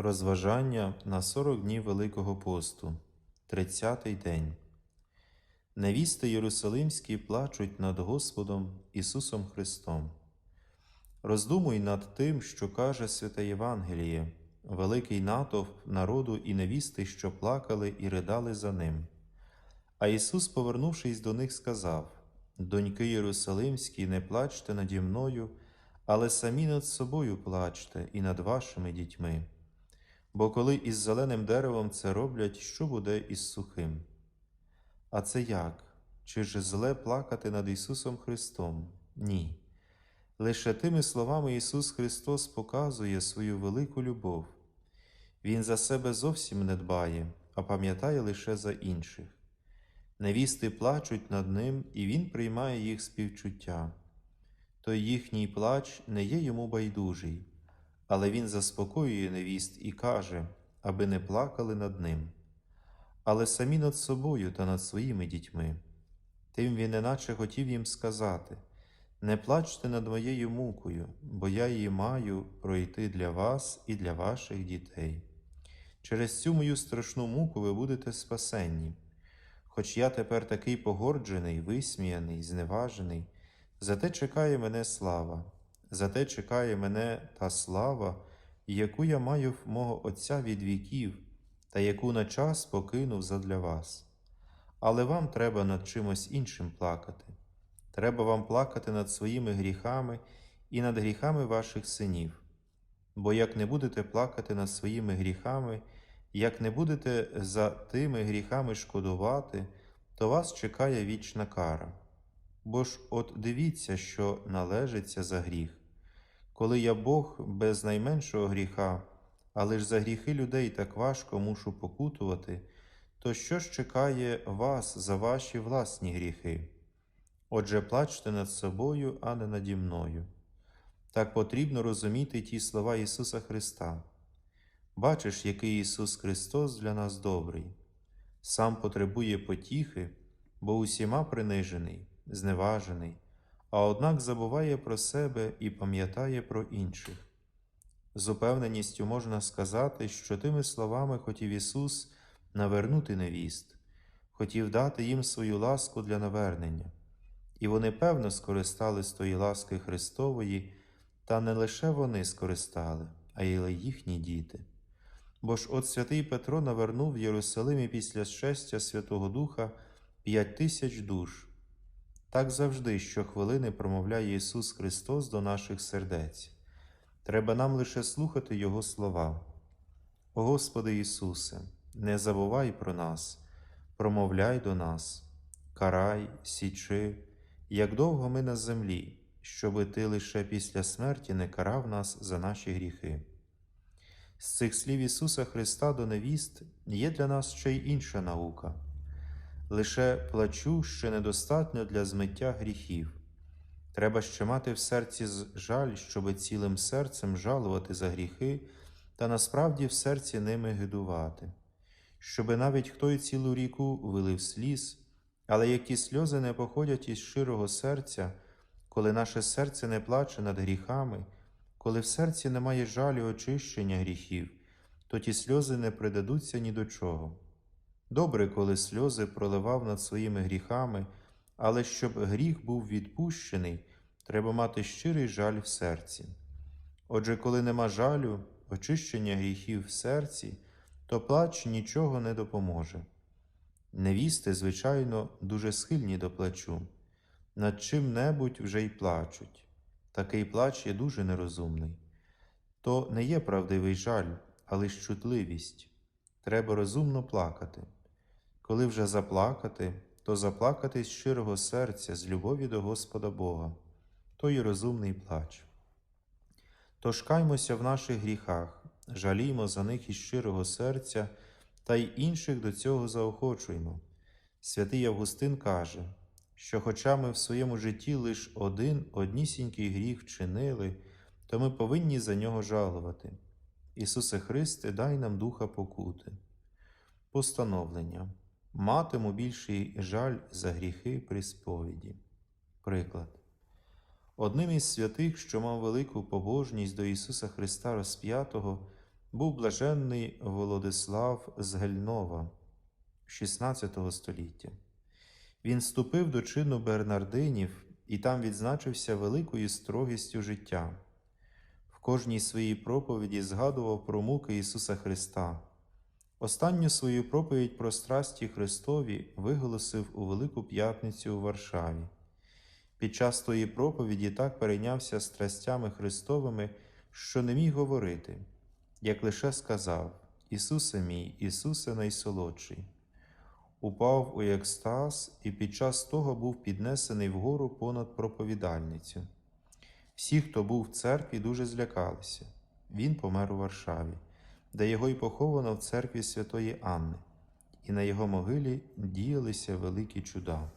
Розважання на 40 днів Великого посту, 30-й день. Невісти Єрусалимські плачуть над Господом Ісусом Христом. Роздумуй над тим, що каже святе Євангеліє, великий натовп народу і невісти, що плакали і ридали за ним. А Ісус, повернувшись до них, сказав: Доньки Єрусалимські, не плачте наді мною, але самі над собою плачте і над вашими дітьми. Бо коли із зеленим деревом це роблять, що буде із сухим? А це як? Чи ж зле плакати над Ісусом Христом? Ні. Лише тими словами Ісус Христос показує свою велику любов. Він за себе зовсім не дбає, а пам'ятає лише за інших. Невісти плачуть над ним, і Він приймає їх співчуття. Той їхній плач не є йому байдужий, але він заспокоює невіст і каже, аби не плакали над ним, але самі над собою та над своїми дітьми. Тим він неначе хотів їм сказати не плачте над моєю мукою, бо я її маю пройти для вас і для ваших дітей. Через цю мою страшну муку ви будете спасенні. Хоч я тепер такий погорджений, висміяний, зневажений, зате чекає мене слава, зате чекає мене та слава, яку я маю в мого Отця від віків, та яку на час покинув задля вас. Але вам треба над чимось іншим плакати. Треба вам плакати над своїми гріхами і над гріхами ваших синів. Бо як не будете плакати над своїми гріхами, як не будете за тими гріхами шкодувати, то вас чекає вічна кара. Бо ж от дивіться, що належиться за гріх. Коли я Бог без найменшого гріха, але ж за гріхи людей так важко мушу покутувати, то що ж чекає вас за ваші власні гріхи? Отже, плачте над собою, а не наді мною. Так потрібно розуміти ті слова Ісуса Христа. Бачиш, який Ісус Христос для нас добрий, сам потребує потіхи, бо усіма принижений, зневажений, а однак забуває про себе і пам'ятає про інших. З упевненістю можна сказати, що тими словами хотів Ісус навернути невіст, хотів дати їм свою ласку для навернення, і вони певно скористали з тої ласки Христової, та не лише вони скористали, а й їхні діти. Бо ж от святий Петро навернув в Єрусалимі після щастя Святого Духа п'ять тисяч душ. Так завжди щохвилини промовляє Ісус Христос до наших сердець. Треба нам лише слухати Його слова. О Господи Ісусе, не забувай про нас, промовляй до нас, карай, січи, як довго ми на землі, щоби Ти лише після смерті не карав нас за наші гріхи. З цих слів Ісуса Христа до невіст є для нас ще й інша наука. Лише плачу ще недостатньо для змиття гріхів. Треба ще мати в серці жаль, щоби цілим серцем жалувати за гріхи та насправді в серці ними гидувати, щоби навіть хто й цілу ріку вилив сліз, але які сльози не походять із щирого серця, коли наше серце не плаче над гріхами, коли в серці немає жалю очищення гріхів, то ті сльози не придадуться ні до чого. Добре, коли сльози проливав над своїми гріхами, але щоб гріх був відпущений, треба мати щирий жаль в серці. Отже, коли нема жалю, очищення гріхів в серці, то плач нічого не допоможе. Невісти, звичайно, дуже схильні до плачу, над чим-небудь вже й плачуть. Такий плач є дуже нерозумний. То не є правдивий жаль, а лиш чутливість. Треба розумно плакати. Коли вже заплакати, то заплакати з щирого серця, з любові до Господа Бога, то й розумний плач. Тож каймося в наших гріхах, жаліймо за них із щирого серця та й інших до цього заохочуємо. Святий Августин каже, що, хоча ми в своєму житті лише один однісінький гріх вчинили, то ми повинні за нього жалувати. Ісусе Христе, дай нам духа покути. Постановлення. Матиму більший жаль за гріхи при сповіді. Приклад. Одним із святих, що мав велику побожність до Ісуса Христа розп'ятого, був блаженний Володислав з Гельнова 16 століття. Він вступив до чину Бернардинів і там відзначився великою строгістю життя. В кожній своїй проповіді згадував про муки Ісуса Христа. Останню свою проповідь про страсті Христові виголосив у Велику П'ятницю у Варшаві. Під час тої проповіді так перейнявся страстями Христовими, що не міг говорити, як лише сказав: Ісусе мій, Ісусе найсолодший. Упав у екстаз і під час того був піднесений вгору понад проповідальницю. Всі, хто був в церкві, дуже злякалися. Він помер у Варшаві, де його й поховано в церкві Святої Анни, і на його могилі діялися великі чуда.